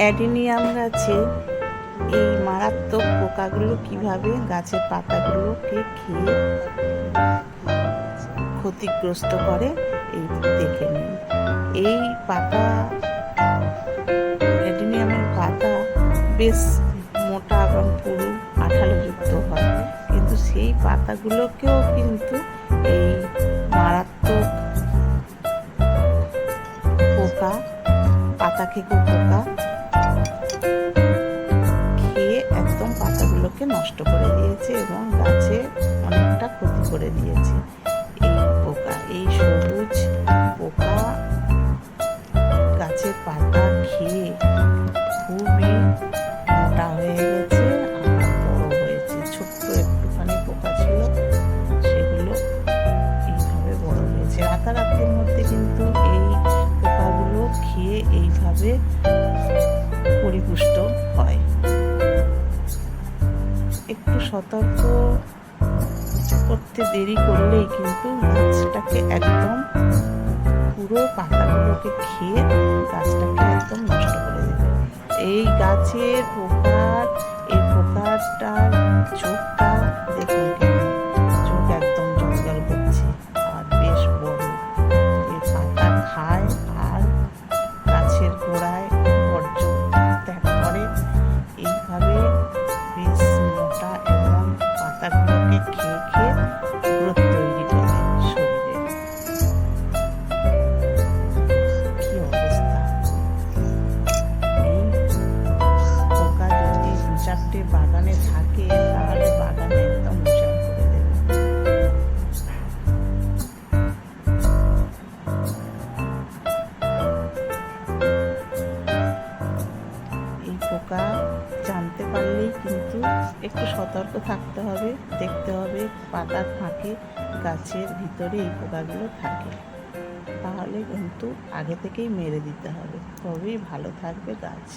Adenium গাছে এই মারাত্মক পোকাগুলো কীভাবে গাছের পাতাগুলোকে খেয়ে ক্ষতিগ্রস্ত করে, এই দেখে নিন। এই পাতা, অ্যাডিনিয়ামের পাতা বেশ মোটা এবং পুরু আঠালোযুক্ত হয়, কিন্তু সেই পাতাগুলোকেও কিন্তু এই মারাত্মক পোকা, পাতা খেকো পোকা পাতাগুলোকে নষ্ট করে দিয়েছে এবং গাছে অনেকটা ক্ষতি করে দিয়েছে। এই পোকা, এই সবুজ পোকা গাছের পাতা খেয়ে খুবই মোটা হয়ে গেছে আর বড় হয়েছে। ছোট্ট একটুখানি পোকা ছিল, সেগুলো এইভাবে বড় হয়েছে। রাতারাতির মধ্যে কিন্তু এই পোকাগুলো খেয়ে এইভাবে পরিপুষ্ট একটু সতর্ক করতে দেরি করলেই কিন্তু গাছটাকে একদম পুরো পাতাগুলোকে খেয়ে গাছটাকে একদম নষ্ট করে দেবে। এই গাছের পোকার, এই পোকারটার চোখটা চারটে বাগানে থাকে, তাহলে বাগানে একদম এই পোকা জানতে কিন্তু একটু সতর্ক থাকতে হবে, দেখতে হবে পাতার ফাঁকে গাছের ভিতরে এই পোকাগুলো থাকে। তাহলে কিন্তু আগে থেকেই মেরে দিতে হবে। তবেই ভালো থাকবে গাছ।